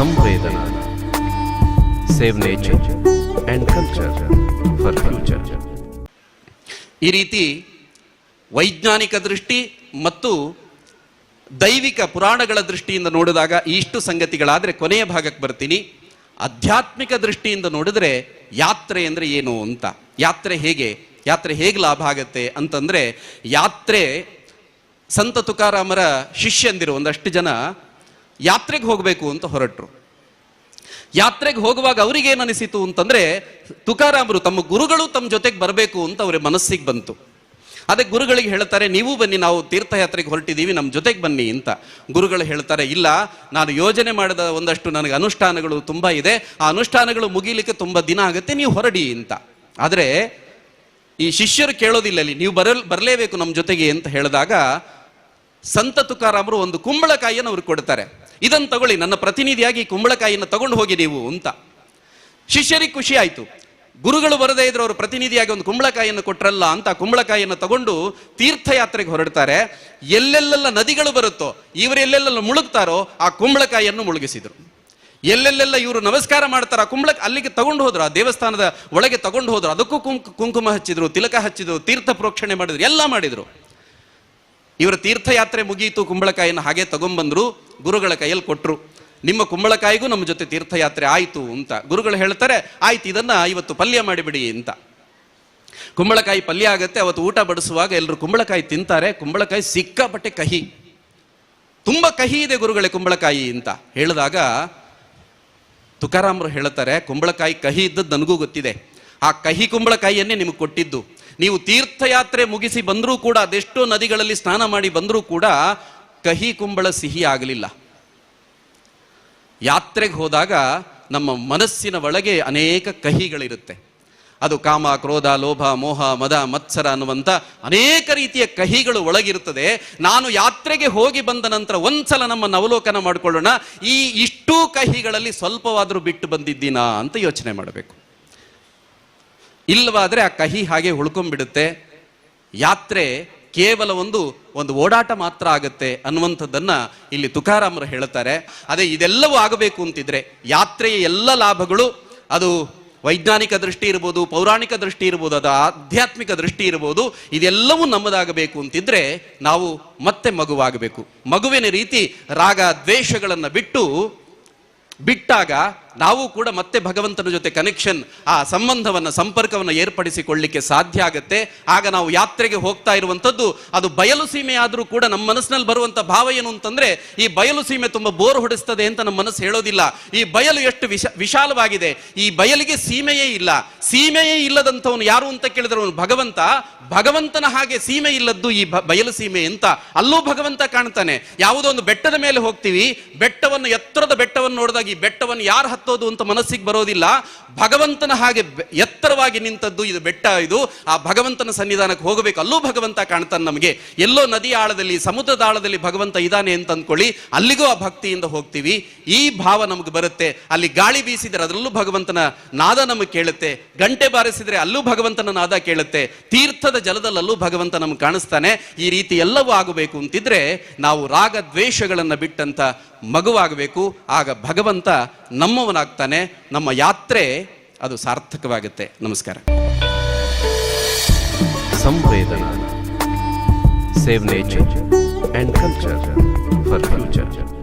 ಸಂವೇದನಾ. Save nature and culture for future ಈ ರೀತಿ ವೈಜ್ಞಾನಿಕ ದೃಷ್ಟಿ ಮತ್ತು ದೈವಿಕ ಪುರಾಣಗಳ ದೃಷ್ಟಿಯಿಂದ ನೋಡಿದಾಗ ಇಷ್ಟು ಸಂಗತಿಗಳಾದರೆ ಕೊನೆಯ ಭಾಗಕ್ಕೆ ಬರ್ತೀನಿ. ಆಧ್ಯಾತ್ಮಿಕ ದೃಷ್ಟಿಯಿಂದ ನೋಡಿದ್ರೆ ಯಾತ್ರೆ ಅಂದರೆ ಏನು ಅಂತ. ಯಾತ್ರೆ ಹೇಗೆ? ಯಾತ್ರೆ ಹೇಗೆ ಲಾಭ ಆಗತ್ತೆ ಅಂತಂದ್ರೆ ಯಾತ್ರೆ ಸಂತ ತುಕಾರಾಮರ ಶಿಷ್ಯಂದಿರು ಒಂದಷ್ಟು ಜನ ಯಾತ್ರೆಗೆ ಹೋಗಬೇಕು ಅಂತ ಹೊರಟರು. ಯಾತ್ರೆಗೆ ಹೋಗುವಾಗ ಅವ್ರಿಗೇನು ಅನಿಸಿತು ಅಂತಂದ್ರೆ, ತುಕಾರಾಮರು ತಮ್ಮ ಗುರುಗಳು ತಮ್ಮ ಜೊತೆಗೆ ಬರಬೇಕು ಅಂತ ಅವರ ಮನಸ್ಸಿಗೆ ಬಂತು. ಅದಕ್ಕೆ ಗುರುಗಳಿಗೆ ಹೇಳ್ತಾರೆ, ನೀವು ಬನ್ನಿ, ನಾವು ತೀರ್ಥಯಾತ್ರೆಗೆ ಹೊರಟಿದ್ದೀವಿ, ನಮ್ಮ ಜೊತೆಗೆ ಬನ್ನಿ ಅಂತ. ಗುರುಗಳು ಹೇಳ್ತಾರೆ, ಇಲ್ಲ, ನಾನು ಯೋಜನೆ ಮಾಡಿದ ಒಂದಷ್ಟು ನನಗೆ ಅನುಷ್ಠಾನಗಳು ತುಂಬ ಇದೆ, ಆ ಅನುಷ್ಠಾನಗಳು ಮುಗಿಲಿಕ್ಕೆ ತುಂಬ ದಿನ ಆಗುತ್ತೆ, ನೀವು ಹೊರಡಿ ಅಂತ. ಆದರೆ, ಈ ಶಿಷ್ಯರು ಕೇಳೋದಿಲ್ಲ ಅಲ್ಲಿ, ನೀವು ಬರಲ್, ಬರಲೇಬೇಕು ನಮ್ಮ ಜೊತೆಗೆ ಅಂತ ಹೇಳಿದಾಗ, ಸಂತ ತುಕಾರಾಮರು ಒಂದು ಕುಂಬಳಕಾಯಿಯನ್ನು ಅವ್ರಿಗೆ ಕೊಡ್ತಾರೆ. ಇದನ್ನು ತಗೊಳ್ಳಿ, ನನ್ನ ಪ್ರತಿನಿಧಿಯಾಗಿ ಕುಂಬಳಕಾಯಿಯನ್ನು ತಗೊಂಡು ಹೋಗಿ ನೀವು ಅಂತ. ಶಿಷ್ಯರಿಗೆ ಖುಷಿ ಆಯಿತು. ಗುರುಗಳು ಬರದೇ ಇದ್ರೆ ಅವರು ಪ್ರತಿನಿಧಿಯಾಗಿ ಒಂದು ಕುಂಬಳಕಾಯಿಯನ್ನು ಕೊಟ್ರಲ್ಲ ಅಂತ ಆ ಕುಂಬಳಕಾಯಿಯನ್ನು ತಗೊಂಡು ತೀರ್ಥಯಾತ್ರೆಗೆ ಹೊರಡ್ತಾರೆ. ಎಲ್ಲೆಲ್ಲೆಲ್ಲ ನದಿಗಳು ಬರುತ್ತೋ, ಇವರು ಎಲ್ಲೆಲ್ಲ ಮುಳುಗ್ತಾರೋ, ಆ ಕುಂಬಳಕಾಯಿಯನ್ನು ಮುಳುಗಿಸಿದರು. ಎಲ್ಲೆಲ್ಲೆಲ್ಲ ಇವರು ನಮಸ್ಕಾರ ಮಾಡ್ತಾರ ಕುಂಬಳ, ಅಲ್ಲಿಗೆ ತಗೊಂಡು ಹೋದ್ರು, ಆ ದೇವಸ್ಥಾನದ ಒಳಗೆ ತಗೊಂಡು ಹೋದ್ರು, ಅದಕ್ಕೂ ಕುಂಕ, ಕುಂಕುಮ ಹಚ್ಚಿದ್ರು, ತಿಲಕ ಹಚ್ಚಿದ್ರು, ತೀರ್ಥ ಪ್ರೋಕ್ಷಣೆ ಮಾಡಿದ್ರು, ಎಲ್ಲ ಮಾಡಿದ್ರು. ಇವರ ತೀರ್ಥಯಾತ್ರೆ ಮುಗಿಯಿತು ಕುಂಬಳಕಾಯಿಯನ್ನು ಹಾಗೆ ತಗೊಂಬಂದ್ರು. ಗುರುಗಳ ಕೈಯಲ್ಲಿ ಕೊಟ್ಟರು ನಿಮ್ಮ ಕುಂಬಳಕಾಯಿಗೂ ನಮ್ಮ ಜೊತೆ ತೀರ್ಥಯಾತ್ರೆ ಆಯಿತು ಅಂತ ಗುರುಗಳು ಹೇಳ್ತಾರೆ, ಆಯ್ತು, ಇದನ್ನ ಇವತ್ತು ಪಲ್ಯ ಮಾಡಿಬಿಡಿ ಅಂತ. ಕುಂಬಳಕಾಯಿ ಪಲ್ಯ ಆಗುತ್ತೆ, ಅವತ್ತು ಊಟ ಬಡಿಸುವಾಗ ಎಲ್ಲರೂ ಕುಂಬಳಕಾಯಿ ತಿಂತಾರೆ, ಕುಂಬಳಕಾಯಿ ಸಿಕ್ಕಾಪಟ್ಟೆ ಕಹಿ. ತುಂಬ ಕಹಿ ಇದೆ ಗುರುಗಳೇ ಕುಂಬಳಕಾಯಿ ಅಂತ ಹೇಳಿದಾಗ ತುಕಾರಾಮರು ಹೇಳ್ತಾರೆ, ಕುಂಬಳಕಾಯಿ ಕಹಿ ಇದ್ದದ್ದು ನನಗೂ ಗೊತ್ತಿದೆ. ಆ ಕಹಿ ಕುಂಬಳಕಾಯಿಯನ್ನೇ ನಿಮಗೆ ಕೊಟ್ಟಿದ್ದು. ನೀವು ತೀರ್ಥಯಾತ್ರೆ ಮುಗಿಸಿ ಬಂದರೂ ಕೂಡ, ಅದೆಷ್ಟೋ ನದಿಗಳಲ್ಲಿ ಸ್ನಾನ ಮಾಡಿ ಬಂದರೂ ಕೂಡ ಕಹಿ ಕುಂಬಳ ಸಿಹಿ ಆಗಲಿಲ್ಲ. ಯಾತ್ರೆಗೆ ಹೋದಾಗ ನಮ್ಮ ಮನಸ್ಸಿನ ಒಳಗೆ ಅನೇಕ ಕಹಿಗಳಿರುತ್ತೆ. ಅದು ಕಾಮ, ಕ್ರೋಧ, ಲೋಭ, ಮೋಹ, ಮದ, ಮತ್ಸರ ಅನ್ನುವಂಥ ಅನೇಕ ರೀತಿಯ ಕಹಿಗಳು ಒಳಗಿರುತ್ತದೆ. ನಾನು ಯಾತ್ರೆಗೆ ಹೋಗಿ ಬಂದ ನಂತರ ಒಂದ್ಸಲ ನಮ್ಮನ್ನು ಅವಲೋಕನ ಮಾಡಿಕೊಳ್ಳೋಣ. ಈ ಇಷ್ಟೂ ಕಹಿಗಳಲ್ಲಿ ಸ್ವಲ್ಪವಾದರೂ ಬಿಟ್ಟು ಬಂದಿದ್ದೀನಾ ಅಂತ ಯೋಚನೆ ಮಾಡಬೇಕು. ಇಲ್ಲವಾದರೆ ಆ ಕಹಿ ಹಾಗೆ ಉಳ್ಕೊಂಬಿಡುತ್ತೆ ಯಾತ್ರೆ ಕೇವಲ ಒಂದು ಒಂದು ಓಡಾಟ ಮಾತ್ರ ಆಗುತ್ತೆ ಅನ್ನುವಂಥದ್ದನ್ನು ಇಲ್ಲಿ ತುಕಾರಾಮರು ಹೇಳುತ್ತಾರೆ. ಅದೇ ಇದೆಲ್ಲವೂ ಆಗಬೇಕು ಅಂತಿದ್ರೆ ಯಾತ್ರೆಯ ಎಲ್ಲ ಲಾಭಗಳು, ಅದು ವೈಜ್ಞಾನಿಕ ದೃಷ್ಟಿ ಇರ್ಬೋದು, ಪೌರಾಣಿಕ ದೃಷ್ಟಿ ಇರ್ಬೋದು, ಅದು ಆಧ್ಯಾತ್ಮಿಕ ದೃಷ್ಟಿ ಇರ್ಬೋದು, ಇದೆಲ್ಲವೂ ನಮ್ಮದಾಗಬೇಕು ಅಂತಿದ್ರೆ ನಾವು ಮತ್ತೆ ಮಗುವಾಗಬೇಕು. ಮಗುವಿನ ರೀತಿ ರಾಗ ದ್ವೇಷಗಳನ್ನು ಬಿಟ್ಟು ಬಿಟ್ಟಾಗ ನಾವು ಕೂಡ ಮತ್ತೆ ಭಗವಂತನ ಜೊತೆ ಕನೆಕ್ಷನ್ ಆ ಸಂಬಂಧವನ್ನು, ಸಂಪರ್ಕವನ್ನು ಏರ್ಪಡಿಸಿಕೊಳ್ಳಿಕ್ಕೆ ಸಾಧ್ಯ ಆಗುತ್ತೆ. ಆಗ ನಾವು ಯಾತ್ರೆಗೆ ಹೋಗ್ತಾ ಇರುವಂಥದ್ದು, ಅದು ಬಯಲು ಸೀಮೆ ಆದರೂ ಕೂಡ ನಮ್ಮ ಮನಸ್ಸಿನಲ್ಲಿ ಬರುವಂಥ ಭಾವ ಏನು ಅಂತಂದ್ರೆ, ಈ ಬಯಲು ಸೀಮೆ ತುಂಬ ಬೋರ್ ಹೊಡಿಸ್ತದೆ ಅಂತ ನಮ್ಮ ಮನಸ್ಸು ಹೇಳೋದಿಲ್ಲ. ಈ ಬಯಲು ಎಷ್ಟು ವಿಶ, ವಿಶಾಲವಾಗಿದೆ. ಈ ಬಯಲಿಗೆ ಸೀಮೆಯೇ ಇಲ್ಲ. ಸೀಮೆಯೇ ಇಲ್ಲದಂಥವನು ಯಾರು ಅಂತ ಕೇಳಿದ್ರೆ ಅವನು ಭಗವಂತ. ಭಗವಂತನ ಹಾಗೆ ಸೀಮೆ ಇಲ್ಲದ್ದು ಈ ಬಯಲು ಸೀಮೆ ಅಂತ ಅಲ್ಲೂ ಭಗವಂತ ಕಾಣ್ತಾನೆ. ಯಾವುದೋ ಒಂದು ಬೆಟ್ಟದ ಮೇಲೆ ಹೋಗ್ತೀವಿ, ಬೆಟ್ಟವನ್ನು, ಎತ್ತರದ ಬೆಟ್ಟವನ್ನು ನೋಡಿದಾಗ ಈ ಬೆಟ್ಟವನ್ನು ಯಾರು ಹತ್ತೋದು ಅಂತ ಮನಸ್ಸಿಗೆ ಬರೋದಿಲ್ಲ. ಭಗವಂತನ ಹಾಗೆ ಎತ್ತರವಾಗಿ ನಿಂತದ್ದು ಇದು ಬೆಟ್ಟ ಇದು. ಆ ಭಗವಂತನ ಸನ್ನಿಧಾನಕ್ಕೆ ಹೋಗಬೇಕು. ಅಲ್ಲೂ ಭಗವಂತ ಕಾಣ್ತಾನೆ ನಮಗೆ. ಎಲ್ಲೋ ನದಿ ಆಳದಲ್ಲಿ ಸಮುದ್ರದ ಆಳದಲ್ಲಿ ಭಗವಂತ ಇದ್ದಾನೆ ಅಂತ ಅಂದ್ಕೊಳ್ಳಿ. ಅಲ್ಲಿಗೂ ಆ ಭಕ್ತಿಯಿಂದ ಹೋಗ್ತೀವಿ. ಈ ಭಾವ ನಮಗೆ ಬರುತ್ತೆ. ಅಲ್ಲಿ ಗಾಳಿ ಬೀಸಿದರೆ ಅದರಲ್ಲೂ ಭಗವಂತನ ನಾದ ನಮಗೆ ಕೇಳುತ್ತೆ. ಗಂಟೆ ಬಾರಿಸಿದ್ರೆ ಅಲ್ಲೂ ಭಗವಂತನ ನಾದ ಕೇಳುತ್ತೆ. ತೀರ್ಥದ ಜಲದಲ್ಲೂ ಭಗವಂತ ನಮ್ಗೆ ಕಾಣಿಸ್ತಾನೆ. ಈ ರೀತಿ ಎಲ್ಲವೂ ಆಗಬೇಕು ಅಂತಿದ್ರೆ ನಾವು ರಾಗ ದ್ವೇಷಗಳನ್ನು ಬಿಟ್ಟಂತ ಮಗುವಾಗಬೇಕು, ಆಗ ಭಗವಂತ ನಮ್ಮವನಾಗ್ತಾನೆ, ನಮ್ಮ ಯಾತ್ರೆ ಅದು ಸಾರ್ಥಕವಾಗುತ್ತೆ. ನಮಸ್ಕಾರ. ಸಂವೇದನಾ. Save nature and culture for future